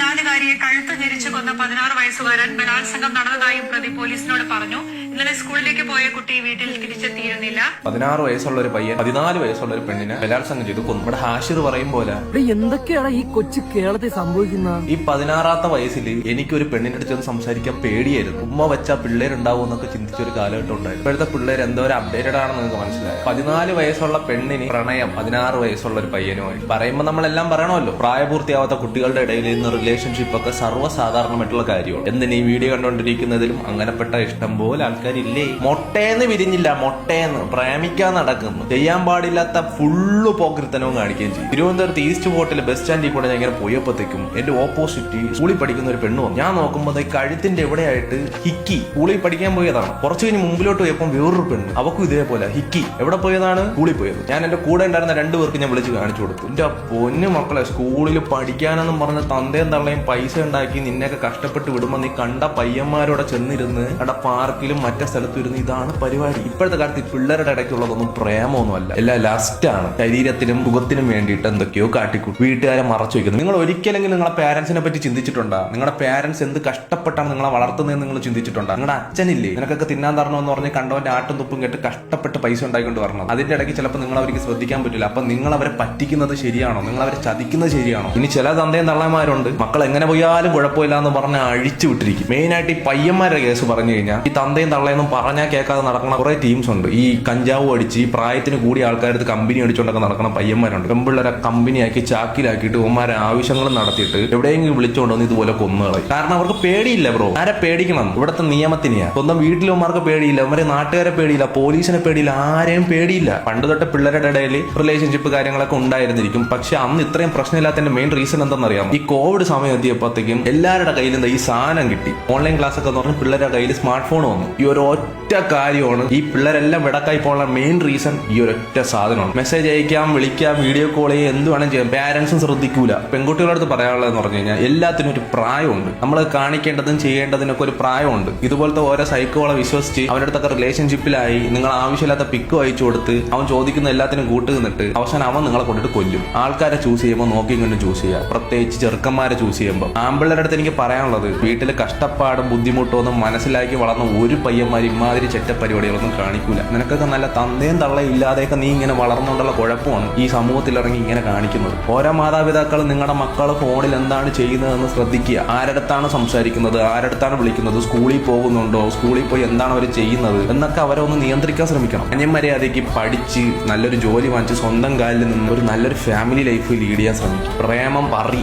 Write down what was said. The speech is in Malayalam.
പതിനാലുകാരിയെ കഴുത്ത് ഞെരിച്ചു കൊന്ന പതിനാറ് വയസ്സുകാരൻ ബലാത്സംഗം നടന്നതായും പ്രതി പോലീസിനോട് പറഞ്ഞു. ഇന്നലെ സ്കൂളിലേക്ക് പോയ കുട്ടി വീട്ടിൽ തിരിച്ചെത്തിയിരുന്നില്ല? പതിനാറ് വയസ്സുള്ള ഒരു പയ്യൻ പതിനാല് വയസ്സുള്ള ഒരു പെണ്ണിനെ ബലാത്സംഗം ചെയ്തു കൊന്നു. ഇവിടെ ഹാഷിർ പറയും പോലെ എന്തൊക്കെയാണ് ഈ കൊച്ചു കേരളത്തിൽ സംഭവിക്കുന്നത് ഈ പതിനാറാത്ത വയസ്സിൽ എനിക്കൊരു പെണ്ണിന്റെ അടുത്ത് ചെന്ന് സംസാരിക്കാൻ പേടിയായിരുന്നു. ഉമ്മ വെച്ച പിള്ളേരുണ്ടാവും എന്നൊക്കെ ചിന്തിച്ച ഒരു കാലഘട്ടം ഉണ്ടായിരുന്നു. ഇപ്പോഴത്തെ പിള്ളേർ എന്തോ ഒരു അപ്ഡേറ്റഡ് ആണെന്ന് നിങ്ങൾക്ക് മനസ്സിലായി. പതിനാല് വയസ്സുള്ള പെണ്ണിന് പ്രണയം പതിനാറ് വയസ്സുള്ള ഒരു പയ്യനുമായി. പറയുമ്പോൾ നമ്മളെല്ലാം പറയണമല്ലോ പ്രായപൂർത്തിയാവാത്ത കുട്ടികളുടെ ഇടയിൽ ഇന്ന് റിലേഷൻഷിപ്പ് ഒക്കെ സർവസാധാരണമായിട്ടുള്ള കാര്യമാണ്. എന്തിന് ഈ വീഡിയോ കണ്ടുകൊണ്ടിരിക്കുന്നതിലും അങ്ങനെപ്പെട്ട ഇഷ്ടം പോലെ ആൾക്കാരില്ലേ? മൊട്ടേന്ന് വിരിഞ്ഞില്ല മൊട്ടേന്ന്. പ്രേമിക്കാൻ നടക്കുന്നു. ചെയ്യാൻ പാടില്ലാത്ത ഫുള്ള് പോക്കൃത്തനവും കാണിക്കുകയും ചെയ്യും. തിരുവനന്തപുരത്ത് ഈസ്റ്റ് ഫോർട്ടിലെ ബസ് സ്റ്റാൻഡിൽ കൂടെ ഞാൻ ഇങ്ങനെ പോയപ്പോഴത്തേക്കും എന്റെ ഓപ്പോസിറ്റ് സ്കൂളിൽ പഠിക്കുന്ന ഒരു പെണ്ണ് ഞാൻ നോക്കുമ്പോൾ കഴുത്തിന്റെ എവിടെയായിട്ട് ഹിക്കി. സ്കൂളിൽ പഠിക്കാൻ പോയതാണ്. കുറച്ച് കഴിഞ്ഞ് മുമ്പിലോട്ട് പോയപ്പോൾ വേറൊരു പെണ്ണ്. അവക്കും ഇതേപോലെ ഹിക്കി. എവിടെ പോയതാണ്? സ്കൂളിൽ പോയത്. ഞാൻ എന്റെ കൂടെ ഉണ്ടായിരുന്ന രണ്ടു പേർക്ക് ഞാൻ വിളിച്ച് കാണിച്ചു കൊടുത്തു. എന്റെ പൊന്നു മക്കളെ സ്കൂളിൽ പഠിക്കാനെന്നും പറഞ്ഞ തന്തയും തള്ളയും പൈസ ഉണ്ടാക്കി നിന്നെയൊക്കെ കഷ്ടപ്പെട്ട് വിടുമ്പോൾ നീ കണ്ട പയ്യന്മാരോടെ ചെന്നിരുന്ന് അവിടെ പാർക്കിലും മറ്റേ വരുന്ന ഇതാണ് പരിപാടി. ഇപ്പോഴത്തെ കാലത്ത് പിള്ളേരുടെ ഇടയ്ക്കുള്ളതൊന്നും പ്രേമമൊന്നുമല്ല എല്ലാം ലാസ്റ്റ് ആണ്. ശരീരത്തിനും മുഖത്തിനും വേണ്ടിയിട്ട് എന്തൊക്കെയോ കാട്ടിക്കൂട്ടി. വീട്ടുകാരെ മറച്ചു വെക്കുന്നു നിങ്ങൾ ഒരിക്കലെങ്കിലും നിങ്ങളെ പാരന്റ്സിനെ പറ്റി ചിന്തിച്ചിട്ടുണ്ടോ? നിങ്ങളുടെ പാരന്റ്സ് എന്ത് കഷ്ടപ്പെട്ടാണ് നിങ്ങളെ വളർത്തുന്നതെന്ന് നിങ്ങൾ ചിന്തിച്ചിട്ടുണ്ടോ? നിങ്ങളുടെ അച്ഛനില്ലേ? നിനക്കൊക്കെ തിന്നാൻ തരണമെന്ന് പറഞ്ഞ് കണ്ടവന്റെ ആട്ടും തുപ്പും കേട്ട് കഷ്ടപ്പെട്ട് പൈസ ഉണ്ടായിക്കൊണ്ട് വരണം. അതിന്റെ ഇടയ്ക്ക് ചിലപ്പോൾ നിങ്ങൾ അവർക്ക് ശ്രദ്ധിക്കാൻ പറ്റില്ല. അപ്പൊ നിങ്ങൾ അവരെ പറ്റിക്കുന്നത് ശരിയാണോ? നിങ്ങൾ അവരെ ചതിക്കുന്നത് ശരിയാണോ? ഇനി ചില തന്തയും തള്ളമാരുണ്ട്. മക്കൾ എങ്ങനെ പോയാലും കുഴപ്പമില്ല എന്ന് പറഞ്ഞ് അഴിച്ചു വിട്ടിരിക്കും. മെയിനായിട്ട് ഈ പയ്യന്മാരുടെ കേസ് പറഞ്ഞു കഴിഞ്ഞാൽ ഈ തന്തയും തള്ളയൊന്നും പറഞ്ഞാൽ കേൾക്കാതെ നടക്കുന്ന കുറെ ടീംസ് ഉണ്ട്. ഈ കഞ്ചാവ് അടിച്ച് പ്രായത്തിന് കൂടി ആൾക്കാരടുത്ത് കമ്പനി അടിച്ചുകൊണ്ടൊക്കെ നടക്കുന്ന പയ്യന്മാരുണ്ട്. പെമ്പിള്ളേരെ കമ്പനിയാക്കി ചാക്കിലാക്കിയിട്ട് ഉമ്മാരെ ആവശ്യങ്ങൾ നടത്തിയിട്ട് എവിടെയെങ്കിലും വിളിച്ചുകൊണ്ട് വന്ന് ഇതുപോലെ കൊന്നുകളയും കാരണം അവർക്ക് പേടിയില്ല ബ്രോ ആരെ പേടിക്കണം? ഇവിടുത്തെ നിയമത്തിനെയാ. സ്വന്തം വീട്ടിലുമാർക്ക് പേടിയില്ല. ഉമ്മരെ നാട്ടുകാരെ പേടിയില്ല. പോലീസിനെ പേടിയില്ല. ആരെയും പേടിയില്ല. പണ്ട് തൊട്ട് പിള്ളേരുടെ ഇടയിൽ റിലേഷൻഷിപ്പ് കാര്യങ്ങളൊക്കെ ഉണ്ടായിരുന്നിരിക്കും. പക്ഷെ അന്ന് ഇത്രയും പ്രശ്നമില്ലാത്തതിന്റെ മെയിൻ റീസൺ എന്താണെന്നറിയാം ഈ കോവിഡ് സമയം എത്തിയപ്പോഴത്തേക്കും എല്ലാവരുടെ കയ്യിലും ഈ സാധനം കിട്ടി. ഓൺലൈൻ ക്ലാസ് ഒക്കെ എന്ന് പിള്ളേരുടെ കയ്യിൽ സ്മാർട്ട് ഫോൺ വന്നു. ഈ ഒരു ഒറ്റ കാര്യമാണ് ഈ പിള്ളേരെല്ലാം വിടക്കായി പോകാനുള്ള മെയിൻ റീസൺ ഈ ഒരൊറ്റ സാധനമാണ്. മെസ്സേജ് അയക്കാം വിളിക്കാം വീഡിയോ കോൾ ചെയ്യാം എന്ത് വേണം ചെയ്യാം. പാരന്റ്സും ശ്രദ്ധിക്കൂല. പെൺകുട്ടികളുടെ അടുത്ത് പറയാനുള്ളതെന്ന് പറഞ്ഞു കഴിഞ്ഞാൽ എല്ലാത്തിനും ഒരു പ്രായമുണ്ട്. നമ്മൾ കാണിക്കേണ്ടതും ചെയ്യേണ്ടതിനൊക്കെ ഒരു പ്രായമുണ്ട്. ഇതുപോലത്തെ ഓരോ സൈക്കോളെ വിശ്വസിച്ച് അവരുടെ അടുത്തൊക്കെ റിലേഷൻഷിപ്പിലായി നിങ്ങൾ ആവശ്യമില്ലാത്ത പിക്ക് അയച്ചു കൊടുത്ത് അവൻ ചോദിക്കുന്ന എല്ലാത്തിനും കൂട്ട് നിന്നിട്ട് അവസാനം അവൻ നിങ്ങളെ കൊണ്ടിട്ട് കൊല്ലും. ആൾക്കാരെ ചൂസ് ചെയ്യുമ്പോൾ നോക്കി കണ്ട് ചൂസ് ചെയ്യുക. പ്രത്യേകിച്ച് ചെറുക്കന്മാരെ ചൂസ് ചെയ്യുമ്പോൾ ആമ്പിള്ളേരുടെ അടുത്ത് എനിക്ക് പറയാനുള്ളത് വീട്ടിൽ കഷ്ടപ്പാടും ബുദ്ധിമുട്ടും ഒന്നും മനസ്സിലാക്കി വളർന്ന ഒരു പയ്യന്മാർ ഇമാതിരി ചെറ്റ പരിപാടികളൊന്നും കാണിക്കൂല. നിനക്കൊക്കെ നല്ല തന്തയും തള്ളയും ഇല്ലാതെയൊക്കെ നീ ഇങ്ങനെ വളർന്നുകൊണ്ടുള്ള കുഴപ്പമാണ് ഈ സമൂഹത്തിൽ ഇറങ്ങി ഇങ്ങനെ കാണിക്കുന്നത്. ഓരോ മാതാപിതാക്കളും നിങ്ങളുടെ മക്കൾ ഫോണിൽ എന്താണ് ചെയ്യുന്നതെന്ന് ശ്രദ്ധിക്കുക. ആരടുത്താണ് സംസാരിക്കുന്നത് ആരടുത്താണ് വിളിക്കുന്നത് സ്കൂളിൽ പോകുന്നുണ്ടോ സ്കൂളിൽ പോയി എന്താണ് അവർ ചെയ്യുന്നത് എന്നൊക്കെ അവരെ ഒന്ന് നിയന്ത്രിക്കാൻ ശ്രമിക്കണം. അന്യമര്യാദയ്ക്ക് പഠിച്ച് നല്ലൊരു ജോലി വാങ്ങിച്ച് സ്വന്തം കാലിൽ നിന്ന് ഒരു നല്ലൊരു ഫാമിലി ലൈഫ് ലീഡ് ചെയ്യാൻ ശ്രമിക്കും. പ്രേമം പറി